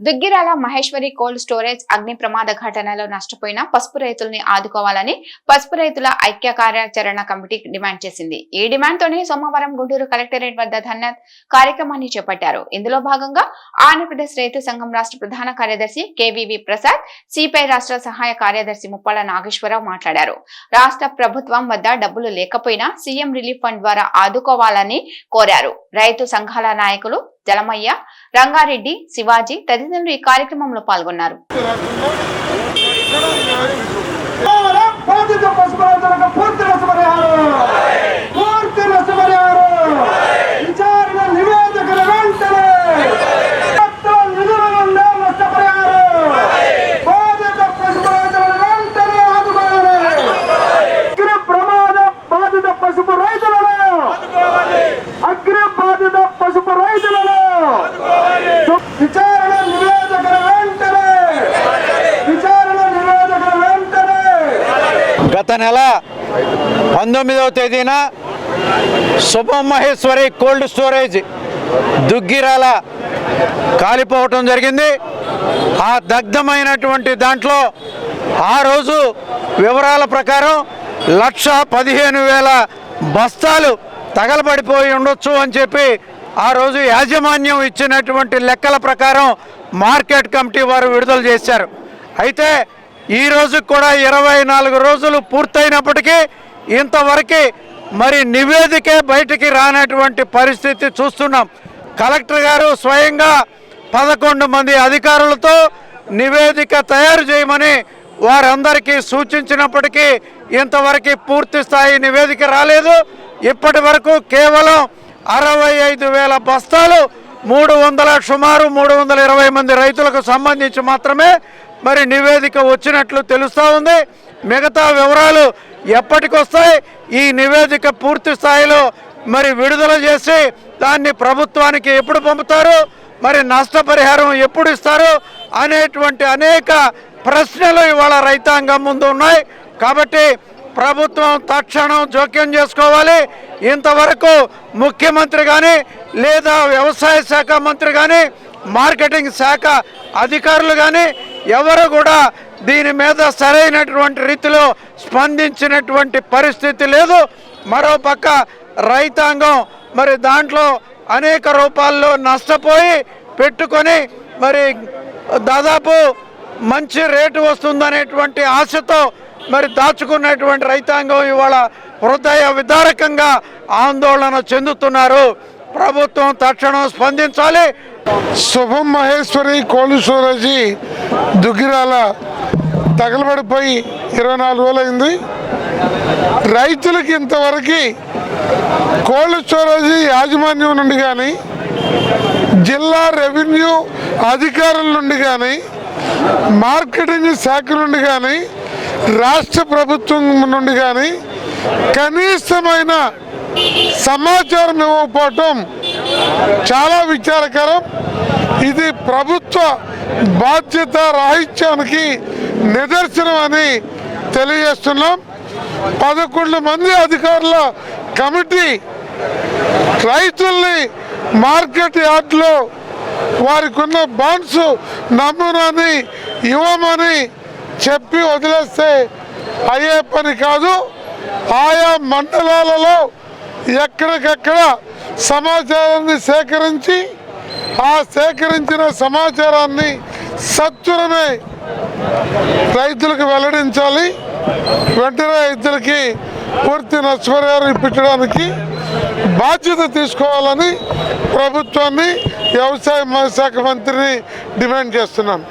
Duggirala Maheshwari cold storage అగ్ని ప్రమాద ఘటనలో నష్టపోయిన పసుపు రైతుల్ని ఆదుకోవాలని పసుపు రైతుల ఐక్య కార్యాచరణ కమిటీ డిమాండ్ చేసింది. ఈ డిమాండ్ తోనే సోమవారం గుంటూరు కలెక్టరేట్ వద్ద ధర్నా కార్యక్రమాన్ని చేపట్టారు. ఇందులో భాగంగా ఆంధ్రప్రదేశ్ రైతు సంఘం రాష్ట్ర ప్రధాన కార్యదర్శి కేవీవి ప్రసాద్ సిపిఐ రాష్ట్ర సహాయ కార్యదర్శి ముప్పాల నాగేశ్వరరావు మాట్లాడారు. రాష్ట్ర ప్రభుత్వం వద్ద డబ్బులు లేకపోయినా సీఎం రిలీఫ్ ఫండ్ ద్వారా ఆదుకోవాలని కోరారు. రైతు సంఘాల నాయకులు జలమయ్య రంగారెడ్డి శివాజీ తదితరులు ఈ కార్యక్రమంలో పాల్గొన్నారు బాధిత పశుపరాజులకు పూర్తి నష్టపరిహారం పూర్తి నష్టపరిహారం విచారణ నివేదికల వెంటనే మొత్తం నిధుల నుండి నష్టపరిహారం బాధిత పశుపరాజులను వెంటనే ఆదుకోవాలి అగ్ని ప్రమాద బాధిత పసుపు రైతులను అగ్ని బాధిత పసుపు రైతులను విచారణ నివేదికల వెంటనే విచారణ నివేదికల వెంటనే గత నెల పంతొమ్మిదవ తేదీన శుభమహేశ్వరి కోల్డ్ స్టోరేజ్ దుగ్గిరాల కాలిపోవటం జరిగింది. ఆ దగ్ధమైనటువంటి దాంట్లో ఆ రోజు వివరాల ప్రకారం లక్ష పదిహేను వేల బస్తాలు తగలబడిపోయి ఉండొచ్చు అని చెప్పి ఆ రోజు యాజమాన్యం ఇచ్చినటువంటి లెక్కల ప్రకారం మార్కెట్ కమిటీ వారు విడుదల చేశారు. అయితే ఈ రోజు కూడా ఇరవై నాలుగు రోజులు పూర్తయినప్పటికీ ఇంతవరకు మరి నివేదికే బయటికి రానటువంటి పరిస్థితి చూస్తున్నాం. కలెక్టర్ గారు స్వయంగా పదకొండు మంది అధికారులతో నివేదిక తయారు చేయమని వారందరికీ సూచించినప్పటికీ ఇంతవరకు పూర్తి స్థాయి నివేదిక రాలేదు. ఇప్పటి వరకు కేవలం అరవై ఐదు వేల బస్తాలు మూడు వందల సుమారు మూడు వందల ఇరవై మంది రైతులకు సంబంధించి మాత్రమే మరి నివేదిక వచ్చినట్లు తెలుస్తూ ఉంది. మిగతా వివరాలు ఎప్పటికొస్తాయి? ఈ నివేదిక పూర్తి స్థాయిలో మరి విడుదల చేసి దాన్ని ప్రభుత్వానికి ఎప్పుడు పంపుతారు? మరి నష్టపరిహారం ఎప్పుడు ఇస్తారు? అనేటువంటి అనేక ప్రశ్నలు ఇవాళ రైతాంగం ముందు ఉన్నాయి. కాబట్టి ప్రభుత్వం తక్షణం జోక్యం చేసుకోవాలి. ఇంతవరకు ముఖ్యమంత్రి కానీ లేదా వ్యవసాయ శాఖ మంత్రి కానీ మార్కెటింగ్ శాఖ అధికారులు కానీ ఎవరు కూడా దీని మీద సరైనటువంటి రీతిలో స్పందించినటువంటి పరిస్థితి లేదు. మరోపక్క రైతాంగం మరి దాంట్లో అనేక రూపాల్లో నష్టపోయి పెట్టుకొని మరి దాదాపు మంచి రేటు వస్తుందనేటువంటి ఆశతో మరి దాచుకున్నటువంటి రైతాంగం ఇవాళ హృదయ విదారకంగా ఆందోళన చెందుతున్నారు. ప్రభుత్వం తక్షణం స్పందించాలి. శుభం మహేశ్వరి కోల్డ్ స్టోరేజీ దుగ్గిరాల తగలబడిపోయి ఇరవై నాలుగు రోజులు రైతులకి ఇంతవరకు కోల్డ్ స్టోరేజీ యాజమాన్యం నుండి కానీ జిల్లా రెవెన్యూ అధికారుల నుండి కానీ మార్కెటింగ్ శాఖ నుండి కానీ రాష్ట్ర ప్రభుత్వం నుండి కానీ కనీసమైన సమాచారం ఇవ్వకపోవటం చాలా విచారకరం. ఇది ప్రభుత్వ బాధ్యత రాహిత్యానికి నిదర్శనం అని తెలియజేస్తున్నాం. పదకొండు మంది అధికారుల కమిటీ రైతుల్ని మార్కెట్ యార్డ్లో వారికి ఉన్న బాండ్స్ నమూనాని ఇవ్వమని చెప్పి వదిలేస్తే అయ్యే పని కాదు. ఆయా మండలాలలో ఎక్కడికక్కడ సమాచారాన్ని సేకరించి ఆ సేకరించిన సమాచారాన్ని సత్వరమే రైతులకు వెల్లడించాలి. వెంటనే రైతులకి పూర్తి నష్టపరిహారం ఇప్పించడానికి బాధ్యత తీసుకోవాలని ప్రభుత్వాన్ని వ్యవసాయ శాఖ మంత్రిని డిమాండ్ చేస్తున్నాను